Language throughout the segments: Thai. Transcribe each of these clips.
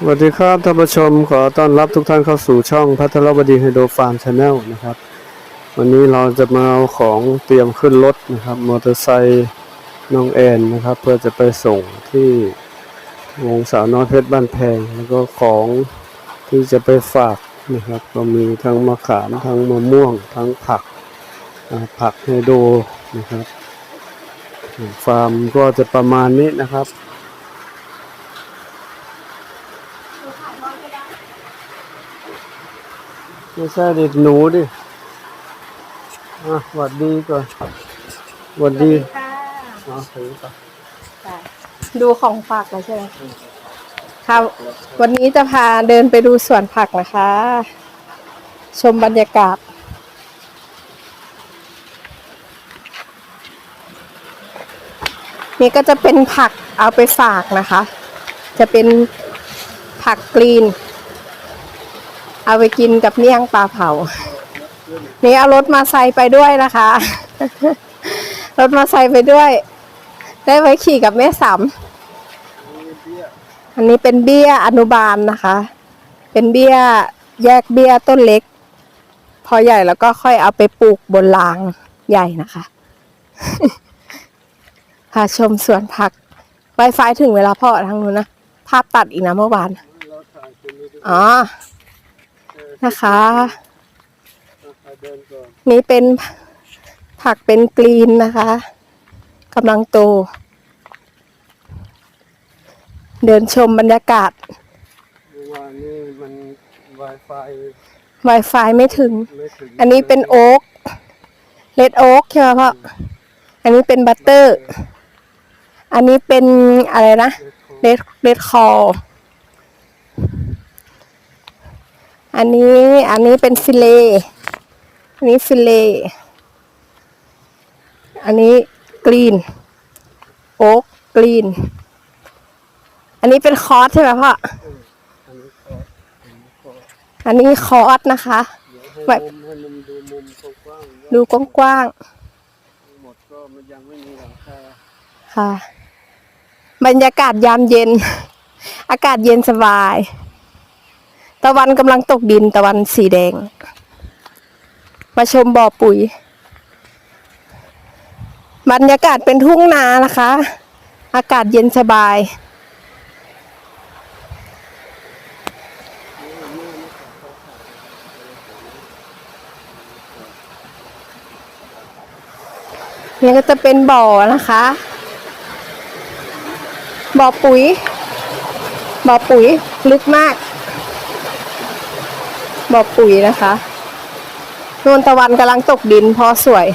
สวัสดีครับท่านผู้ชมขอต้อนรับทุกท่านเข้าสู่ช่องพัทรบดีไฮโดรฟาร์มชาแนลนะครับ วันนี้เราจะมาเอาของเตรียมขึ้นรถนะครับมอเตอร์ไซค์น้องแอนนะครับ เพื่อจะไปส่งที่วงสาวน้อยเพชรบ้านแพง แล้วก็ของที่จะไปฝากนะครับ ก็มีทั้งมะขามทั้งมะม่วง ทั้งผักผักไฮโดรนะครับฟาร์มก็จะประมาณนี้นะครับ ไม่ใช่เด็กหนูดิอะหวัดดีก่อนหวัดดีค่ะอ๋อถือก่อนดูของฝากแล้วใช่ไหมค่ะวันนี้จะพาเดินไปดูสวนผักนะคะ ชมบรรยากาศ นี่ก็จะเป็นผักเอาไปฝากนะคะ จะเป็นผักกรีน เอาไปกินกับเมี่ยงปลาเผา นี่เอารถมาใส่ไปด้วยนะคะ รถมาใส่ไปด้วย ได้ไว้ขี่กับแม่สามอันนี้เป็นเบี้ยอนุบาลนะคะ เป็นเบี้ยแยกเบี้ยต้นเล็ก พอใหญ่แล้วก็ค่อยเอาไปปลูกบนรางใหญ่นะคะพาชมสวนผัก Wi-Fi ถึงเวลาพ่อทางนู้นนะ ภาพตัดอีกนะเมื่อวาน อ๋อ นะคะถ่ายเดินก่อนนี่เป็นผักเป็นกรีนนะคะกำลังโต เดินชมบรรยากาศเมื่อวานนี้มัน Wi-Fi Wi-Fi ไม่ถึง ไม่ถึงอันนี้เป็นโอ๊กเลดโอ๊กใช่ไหมพ่ออันนี้เป็นบัตเตอร์ อันนี้เป็นอะไรนะเลดเลดคอ อันนี้อันนี้เป็นฟิเล อันนี้ฟิเล อันนี้กรีน โอ๊กกรีน อันนี้เป็นคอร์สใช่ไหมพ่อ อันนี้ขออันนี้ขออันนี้คอร์สนะคะเดี๋ยวให้แบบมุมให้มุมดูมุมกว้างๆดูกว้างหมดก็มันยังไม่มีหลังคาๆค่ะ บรรยากาศยามเย็น อากาศเย็นสบาย ตะวันกำลังตกดินตะวันสีแดง มาชมบ่อปุ๋ย บรรยากาศเป็นทุ่งนานะคะ อากาศเย็นสบาย นี่ก็จะเป็นบ่อนะคะ บ่อปุ๋ย บ่อปุ๋ยลึกมาก บ่อปุ๋ยนะคะนวลตะวันกำลังตกดินพอสวย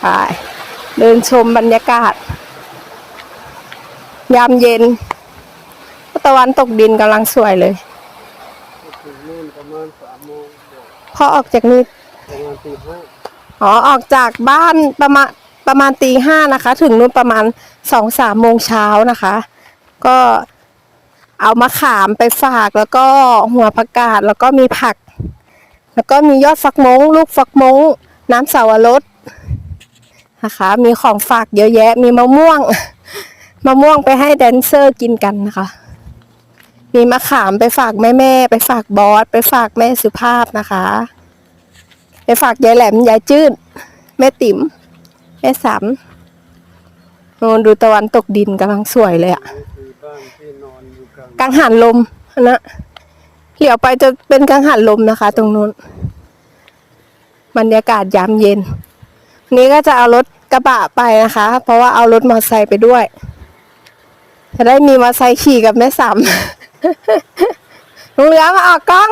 ไปเดินชมบรรยากาศ ยามเย็นตะวันตกดินกำลังสวยเลยถึงนู่นประมาณสามโมงพอออกจากนี้อ๋อออกจากบ้านประมาณประมาณตีห้านะคะ ถึงนู้นประมาณสองสามโมงเช้านะคะ ก็ เอามะขามไปฝากแล้วก็หัวผักกาดแล้วก็มีผัก แล้วก็มียอดฟักมงลูกฟักมงน้ำสาวรสนะคะ มีของฝากเยอะแยะ มีมะม่วง มะม่วงไปให้แดนเซอร์กินกันนะคะ มีมะขามไปฝากแม่แม่ไปฝากบอสไปฝากแม่สุภาพนะคะ ไปฝากยายแหลมยายจืดแม่ติ๋มแม่สามโนดูตะวันตกดินกำลังสวยเลยอะ นี่คือบ้านที่นอนอยู่ กังหันลมนะเหลียวไปจะเป็นกังหันลมนะคะ ตรงนู้นบรรยากาศยามเย็น นี้ก็จะเอารถกระบะไปนะคะ เพราะว่าเอารถมอเตอร์ไซค์ไปด้วย จะได้มีมอเตอร์ไซค์ขี่กับแม่สามลุงเหลือมาออกกล้อง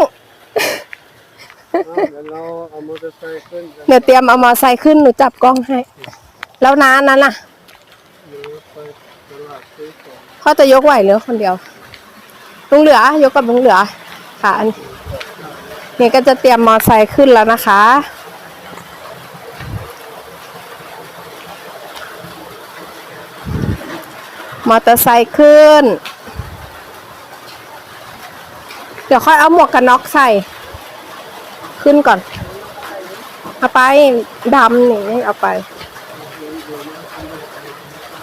เดี๋ยวเตรียมเอามอเตอร์ไซค์ขึ้นหนูจับกล้องให้ แล้วน้านั้นน่ะเดี๋ยวไปตลาดซื้อขาจะยกไหวหรือคนเดียว ลุงเหลือยกกับลุงเหลือ ค่ะอันนี่ก็จะเตรียมมอไซค์ขึ้นแล้วนะคะ มอเตอร์ไซค์ขึ้น เดี๋ยวค่อยเอาหมวกกันน็อกใส่ ขึ้นก่อน เอาไปดำนี่เอาไป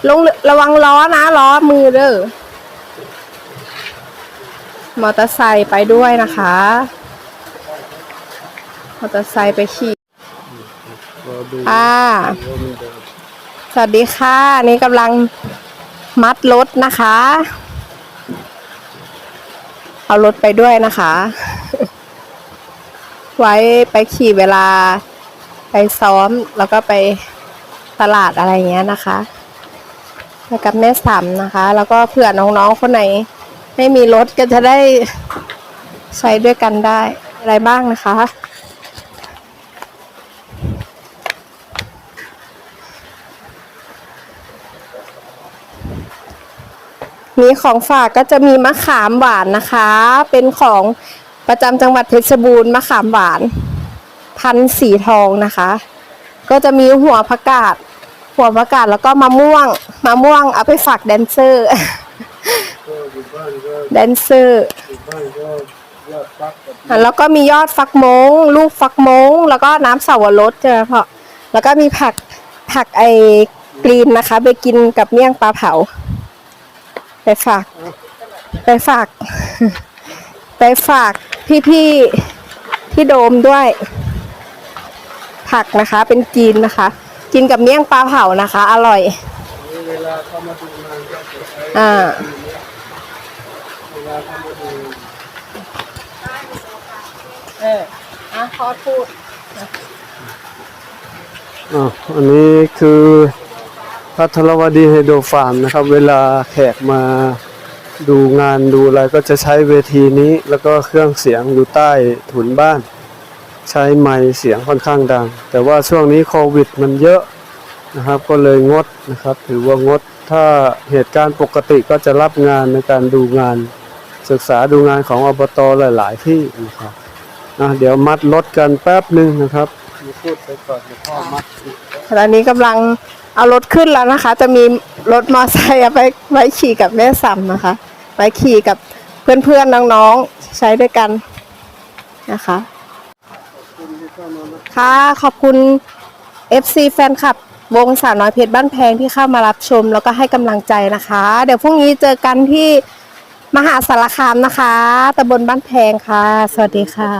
ลงระวังล้อนะล้อมือเด้อ มอเตอร์ไซค์ไปด้วยนะคะ มอเตอร์ไซค์ไปขี่รอดูค่ะว่ามันเดินสวัสดีค่ะนี่กำลังมัดรถนะคะ เอารถไปด้วยนะคะ ไว้ไปขี่เวลาไปซ้อมแล้วก็ไปตลาดอะไรอย่างเงี้ยนะคะไปกับแม่สามนะคะ แล้วก็เผื่อน้องๆคนไหน ไม่มีรถก็จะได้ใช้ด้วยกันได้อะไรบ้างนะคะ มีของฝากก็จะมีมะขามหวานนะคะ เป็นของประจำจังหวัดเพชรบูรณ์มะขามหวาน พันสีทองนะคะ ก็จะมีหัวผักกาดหัวผักกาดแล้วก็มะม่วงมะม่วงเอาไปฝากแดนเซอร์ แดนเซอร์อยู่บ้านก็ยอดฟักกับอะแล้วก็มียอดฟักมงลูกฟักมงแล้วก็น้ำสาวรสใช่ไหมพ่อแล้วก็มีผักผักไอกรีนนะคะ ไปกินกับเมี่ยงปลาเผา ไปฝาก ไปฝาก ไปฝากพี่พี่ๆที่โดมด้วย ผักนะคะ เป็นจีนนะคะ กินกับเมี่ยงปลาเผานะคะ อร่อยเวลาเข้ามาดูงานก็จะใช้อ่า เอออะขอพูดอะอันนี้คือพัทรวดีไฮโดรฟาร์มนะครับ เวลาแขกมาดูงานดูอะไรก็จะใช้เวทีนี้ แล้วก็เครื่องเสียงอยู่ใต้ถุนบ้าน ใช้ไมค์เสียงค่อนข้างดัง แต่ว่าช่วงนี้โควิดมันเยอะนะครับ ก็เลยงดนะครับ ถือว่างดถ้าเหตุการณ์ปกติก็จะรับงานในการดูงาน ศึกษาดูงานของอบตหลาย ๆ ที่นะครับนะเดี๋ยวมัดรถกันแป๊บหนึ่งนะครับพูดไปก่อนพ่อมัดตอนนี้กำลังเอารถขึ้นแล้วนะคะ จะมีรถมอไซค์ไปไว้ขี่กับแม่สัมนะคะไว้ขี่กับเพื่อนๆน้องๆใช้ด้วยกันนะคะค่ะขอบคุณ FC แฟนคลับ วงสาวน้อยเพชรบ้านแพงที่เข้ามารับชม แล้วก็ให้กำลังใจนะคะ เดี๋ยวพรุ่งนี้เจอกันที่ มหาสารคามนะคะตำบลบ้านแพงค่ะ สวัสดีค่ะ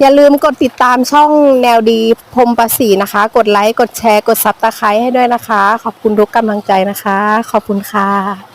อย่าลืมกดติดตามช่องแนวดีพรมประสีนะคะ กดไลค์ กดแชร์ กดซับตะไคร้ให้ด้วยนะคะ ขอบคุณทุกกำลังใจนะคะ ขอบคุณค่ะ